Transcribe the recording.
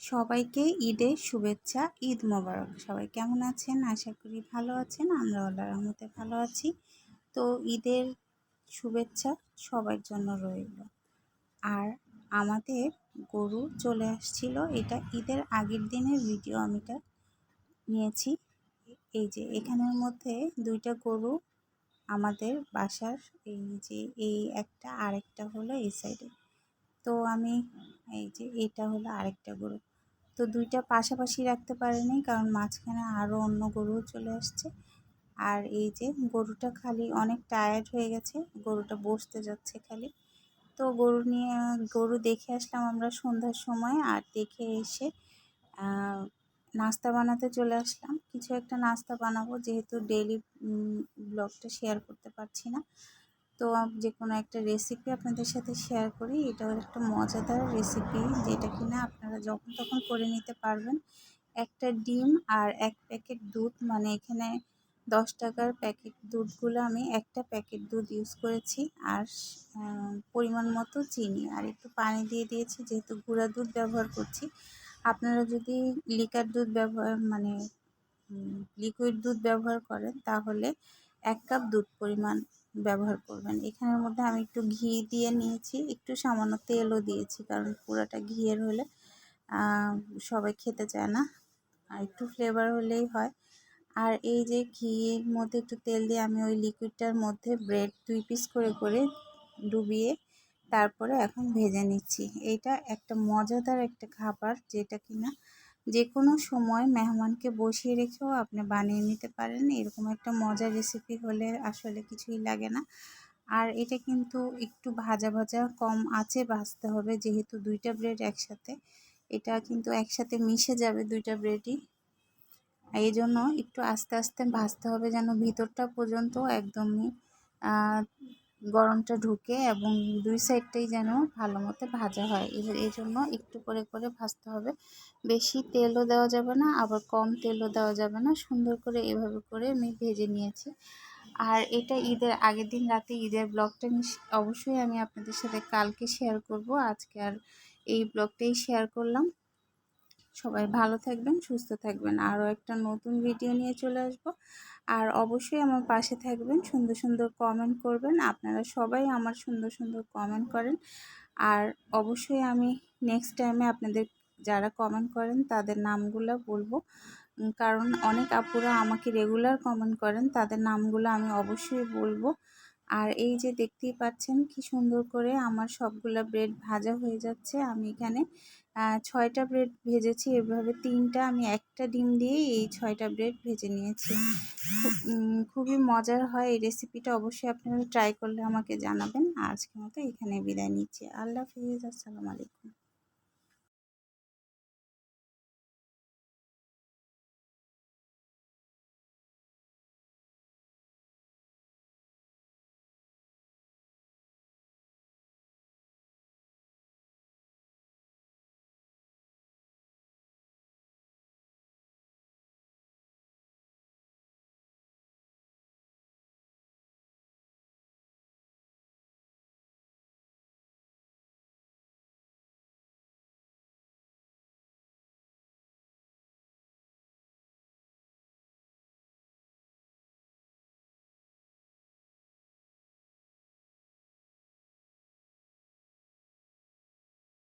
সবাইকে ঈদের শুভেচ্ছা, ঈদ মোবারক। সবাই কেমন আছেন? আশা করি ভালো আছেন। আমরা আল্লাহ রহমতে ভালো আছি। তো ঈদের শুভেচ্ছা সবার জন্য রইল। আর আমাদের গরু চলে আসছিল। এটা ঈদের আগের দিনের ভিডিও আমিটা নিয়েছি। এই যে এখানের মধ্যে দুইটা গরু আমাদের বাসার, এই যে এই একটা আরেকটা হলো এই সাইডে তো আমি এই যে এটা হলো আরেকটা গরু। তো দুইটা পাশাপাশি রাখতে পারিনি কারণ মাঝখানে আরও অন্য গরুও চলে আসছে। আর এই যে গরুটা খালি অনেক টায়ার্ড হয়ে গেছে, গরুটা বসতে যাচ্ছে খালি। তো গরু নিয়ে, গরু দেখে আসলাম আমরা সন্ধ্যার সময় আর দেখে এসে নাস্তা বানাতে চলে আসলাম। কিছু একটা নাস্তা বানাবো যেহেতু ডেলি ব্লগটা শেয়ার করতে পারছি না। তো যে কোনো একটা রেসিপি আপনাদের সাথে শেয়ার করি, এটাও একটা মজাদার রেসিপি যেটা কিনা আপনারা যখন তখন করে নিতে পারবেন। একটা ডিম আর এক প্যাকেট দুধ মানে এখানে দশ টাকার প্যাকেট দুধগুলো আমি একটা প্যাকেট দুধ ইউজ করেছি আর পরিমাণ মতো চিনি আর একটু পানি দিয়ে দিয়েছি যেহেতু গুঁড়া দুধ ব্যবহার করছি। আপনারা যদি লিকার দুধ ব্যবহার মানে লিকুইড দুধ ব্যবহার করেন তাহলে এক কাপ দুধ পরিমাণ ব্যবহার করবেন। এখানের মধ্যে আমি একটু ঘি দিয়ে নিয়েছি, একটু সামান্য তেলও দিয়েছি, কারণ পুরাটা ঘিয়ের হলে সবাই খেতে চায় না। আর একটু ফ্লেভার হলেই হয়। আর এই যে ঘিয়ের মধ্যে একটু তেল দিয়ে আমি ওই লিকুইডটার মধ্যে ব্রেড দুই পিস করে করে ডুবিয়ে তারপরে এখন ভেজে নিচ্ছি। এইটা একটা মজাদার একটা খাবার, যেটা কিনা যে কোনো সময় মেহমানকে বসিয়ে রেখেও আপনি বানিয়ে নিতে পারেন। এরকম একটা মজার রেসিপি হলে আসলে কিছুই লাগে না। আর এটা কিন্তু একটু ভাজা ভাজা কম আছে ভাজতে হবে, যেহেতু দুইটা ব্রেড একসাথে। এটা কিন্তু একসাথে মিশে যাবে দুইটা ব্রেডই এই জন্য একটু আস্তে আস্তে ভাজতে হবে যেন ভিতরটা পর্যন্ত একদমই গরমটা ঢুকে এবং দুই সাইডটাই যেন ভালো মতো ভাজা হয়। এই জন্য একটু করে করে ভাজতে হবে। বেশি তেলও দেওয়া যাবে না, আবার কম তেলও দেওয়া যাবে না। সুন্দর করে এভাবে করে আমি ভেজে নিয়েছি। আর এটা ঈদের আগের দিন রাতে ঈদের ব্লগটা অবশ্যই আমি আপনাদের সাথে কালকে শেয়ার করব। আজকে আর এই ব্লগটাই শেয়ার করলাম। সবাই ভালো থাকবেন, সুস্থ থাকবেন। আরও একটা নতুন ভিডিও নিয়ে চলে আসব। আর অবশ্যই আমার পাশে থাকবেন, সুন্দর সুন্দর কমেন্ট করবেন। আপনারা সবাই আমার সুন্দর সুন্দর কমেন্ট করেন। আর অবশ্যই আমি নেক্সট টাইমে আপনাদের যারা কমেন্ট করেন, তাদের নামগুলো বলব। কারণ অনেক আপুরা আমাকে রেগুলার কমেন্ট করেন, তাদের নামগুলো আমি অবশ্যই বলব। আর এই যে দেখতেই পাচ্ছেন কি সুন্দর করে আমার সবগুলা ব্রেড ভাজা হয়ে যাচ্ছে। আমি এখানে ছয়টা ব্রেড ভেজেছি। এভাবে তিনটা আমি একটা ডিম দিয়ে এই ছয়টা ব্রেড ভেজে নিয়েছি। খুবই মজার হয়। এই রেসিপিটা অবশ্যই আপনারা ট্রাই করলে আমাকে জানাবেন। আজকে মতো এখানে বিদায় নিচ্ছি। আল্লাহ হাফিজ। আসসালামু আলাইকুম।